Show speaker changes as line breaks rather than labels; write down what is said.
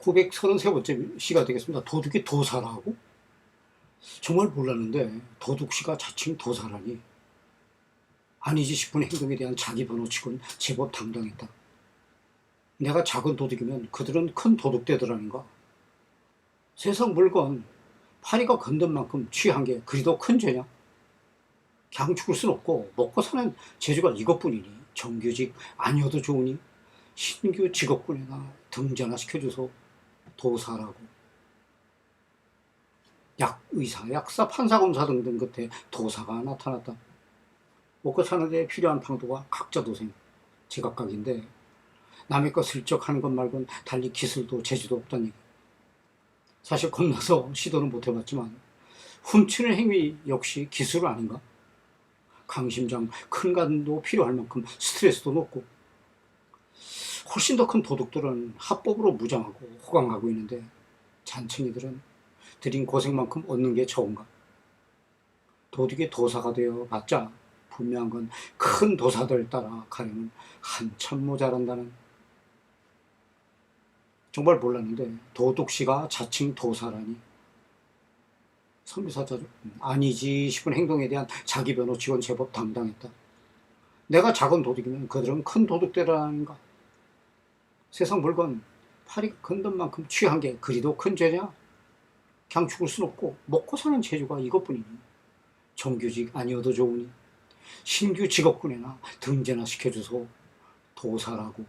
933번째 시가 되겠습니다. 도둑이 도사라고? 정말 몰랐는데 도둑씨가 자칭 도사라니 아니지 싶은 행동에 대한 자기 번호치곤 제법 당당했다. 내가 작은 도둑이면 그들은 큰 도둑대들 아닌가? 세상 물건 파리가 건든 만큼 취한 게 그리도 큰 죄냐? 그냥 죽을 순 없고 먹고 사는 재주가 이것뿐이니 정규직 아니어도 좋으니 신규 직업군에나 등전화 시켜줘서 도사라고 약 의사, 약사, 판사, 검사 등등 끝에 도사가 나타났다. 먹고 사는 데 필요한 방도가 각자 도생, 제각각인데 남의 거 슬쩍 하는 것 말곤 달리 기술도 재주도 없다는. 사실 겁나서 시도는 못 해봤지만 훔치는 행위 역시 기술 아닌가? 강심장 큰 간도 필요할 만큼 스트레스도 높고 훨씬 더 큰 도둑들은 합법으로 무장하고 호강하고 있는데 잔챙이들은 들인 고생만큼 얻는 게 적은가? 도둑이 도사가 되어 봤자 분명한 건 큰 도사들 따라 가려면 한참 모자란다는 정말 몰랐는데 도둑씨가 자칭 도사라니 선비사자 아니지 싶은 행동에 대한 자기 변호치곤 제법 당당했다. 내가 작은 도둑이면 그들은 큰 도둑대라는가? 세상 물건 팔이 건든 만큼 취한 게 그리도 큰 죄냐? 그냥 죽을 순 없고 먹고 사는 재주가 이것뿐이니. 정규직 아니어도 좋으니. 신규 직업군에나 등재나 시켜줘서 도사라고